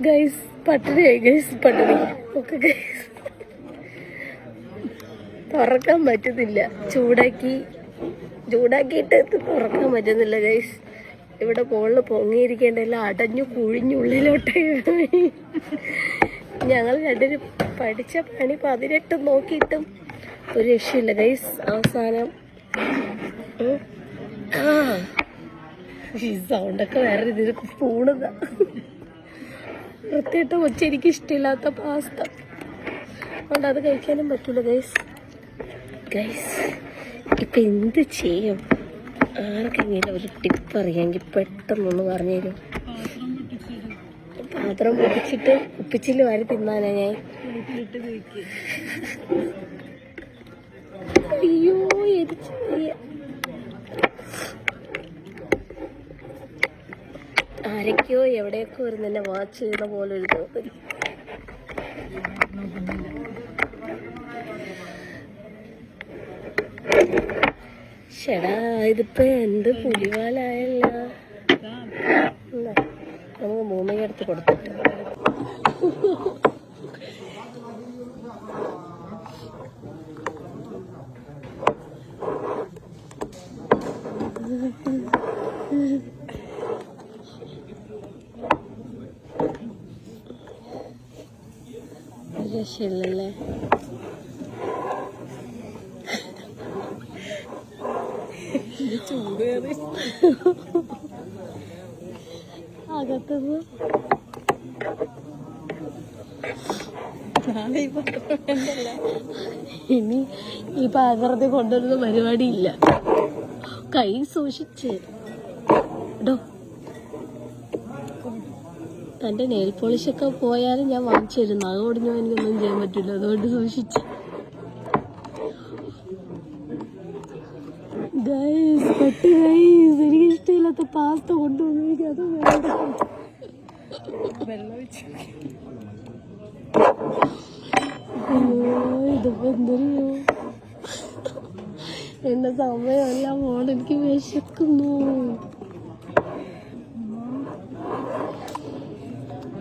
Guys പട്ടിണിയായി guys പട്ടിണി. ഒക്കെ guys തുറക്കാൻ പറ്റുന്നില്ല. ചൂടാക്കി. ചൂടാക്കിയിട്ട് തുറക്കാൻ പറ്റുന്നില്ല ഗൈസ് ഇവിടെ മുകളിൽ എല്ലാം അടഞ്ഞു കുഴിഞ്ഞുള്ളിലോട്ട് ഞങ്ങൾ രണ്ടിനും പഠിച്ച പണി പതിനെട്ട് നോക്കിയിട്ടും ഒരു രക്ഷയില്ല ഗൈസ് അവസാനം ഈ സൗണ്ടൊക്കെ വേറെ രീതിയിൽ പൂണതാ. വൃത്തിയിട്ട കൊച്ച എനിക്ക് ഇഷ്ടമില്ലാത്ത പാസ്ത. അതുകൊണ്ട് അത് കഴിക്കാനും പറ്റില്ല ഗൈസ് ഗൈസ് ഇപ്പം എന്ത് ചെയ്യും? ആർക്കെങ്കിലും ഒരു ടിപ്പ് അറിയാമെങ്കിൽ പെട്ടെന്നൊന്ന് പറഞ്ഞു തരും. പാത്രം പൊട്ടിച്ചിട്ട് ഉപ്പിച്ചിൽ വാരി തിന്നാനാ ഞാൻ. അയ്യോ എരിച്ചു ആരൊക്കെയോ എവിടെയൊക്കെ വരുന്ന എന്നെ വാച്ച് ചെയ്യുന്ന പോലെ ഒരു തോന്നൽ ചേടാ ഇതിപ്പോ എന്ത് പുലിവാലായല്ല. നമുക്ക് മൂന്നയ്ക്ക് അടുത്ത് കൊടുത്തിട്ട് രക്ഷയില്ലല്ലേ അകത്തുനിന്ന് ഇനി ഈ പാത്രത്തിൽ കൊണ്ടുവരുന്ന പരിപാടിയില്ല. കൈ സൂക്ഷിച്ച് ഡോ തന്റെ നെയിൽ പോളിഷ് ഒക്കെ പോയാലും ഞാൻ വാങ്ങിച്ചു തരുന്നു അത് എനിക്കൊന്നും ചെയ്യാൻ പറ്റില്ല. അതുകൊണ്ട് സൂക്ഷിച്ചു. ഗൈസ് പട്ടി ഗൈസ് എനിക്ക് ഇഷ്ടമില്ലാത്ത പാസ്ത കൊണ്ടുവന്നു. എനിക്ക് അത് വേണ്ട. ഇതിപ്പോ എന്തൊരു എന്റെ സമയമല്ല മോൾ എനിക്ക് വിശക്കുന്നു.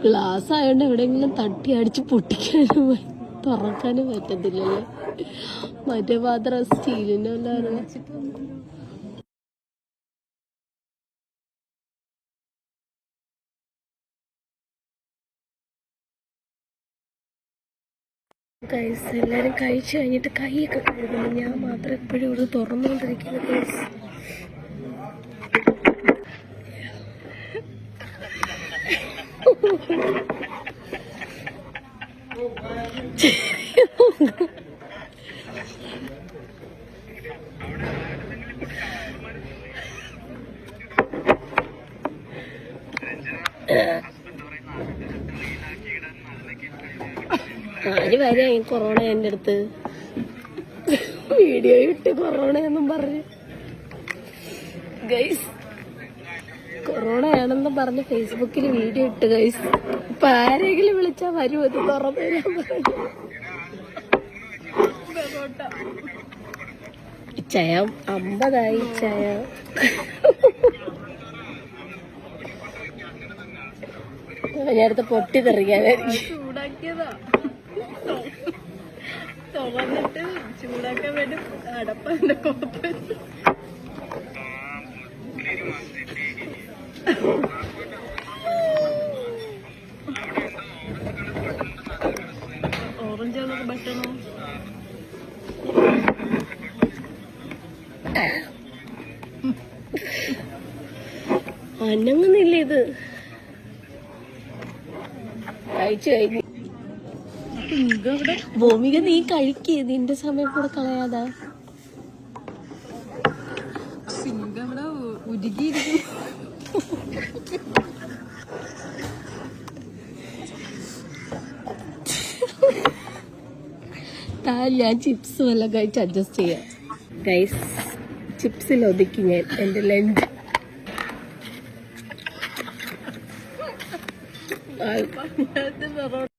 ഗ്ലാസ് ആയതുകൊണ്ട് എവിടെയെങ്കിലും തട്ടി അടിച്ച് പൊട്ടിക്കാനും തുറക്കാനും പറ്റത്തില്ലല്ലേ. മറ്റേ പാത്രം സ്റ്റീലിന്റെ ഗൈസ് എല്ലാരും കഴിച്ചു കഴിഞ്ഞിട്ട് കൈയൊക്കെ കഴുകുന്നു ഞാൻ മാത്രം എപ്പോഴും ഇവിടെ തുറന്നുകൊണ്ടിരിക്കുന്നു ആര് വരെ കൊറോണ എന്റെ അടുത്ത്. വീഡിയോ ഇട്ട് കൊറോണ എന്നും പറഞ്ഞു. ഗൈസ് കൊറോണ ആണെന്ന് പറഞ്ഞ് ഫേസ്ബുക്കിൽ വീഡിയോ ഇട്ട് കഴിച്ച് ഇപ്പൊ ആരെങ്കിലും വിളിച്ചാ വരും അത് തുറന്നു ചയ അമ്പതായി ചയ ഞാനടുത്ത് പൊട്ടി തെറിക്കാനായിരിക്കും. ചൂടാക്കിയതാ. തുറന്നിട്ട് ചൂടാക്കാൻ വേണ്ടി അടപ്പ ഓറഞ്ച് അനങ്ങുന്നില്ല ഇത്? കഴിച്ചു കഴിഞ്ഞു. ഭൂമിക നീ കഴിക്കേ. നിന്റെ സമയം കൂടെ കളയാതാ. സിംഗം ഉരുകിയിരിക്കും ഞാൻ ചിപ്സ് വല്ല കഴിച്ച് അഡ്ജസ്റ്റ് ചെയ്യാം. ഗൈസ് ചിപ്സിൽ ഒതുക്കി ഞാൻ എന്റെ ലഞ്ച് നേരത്തെ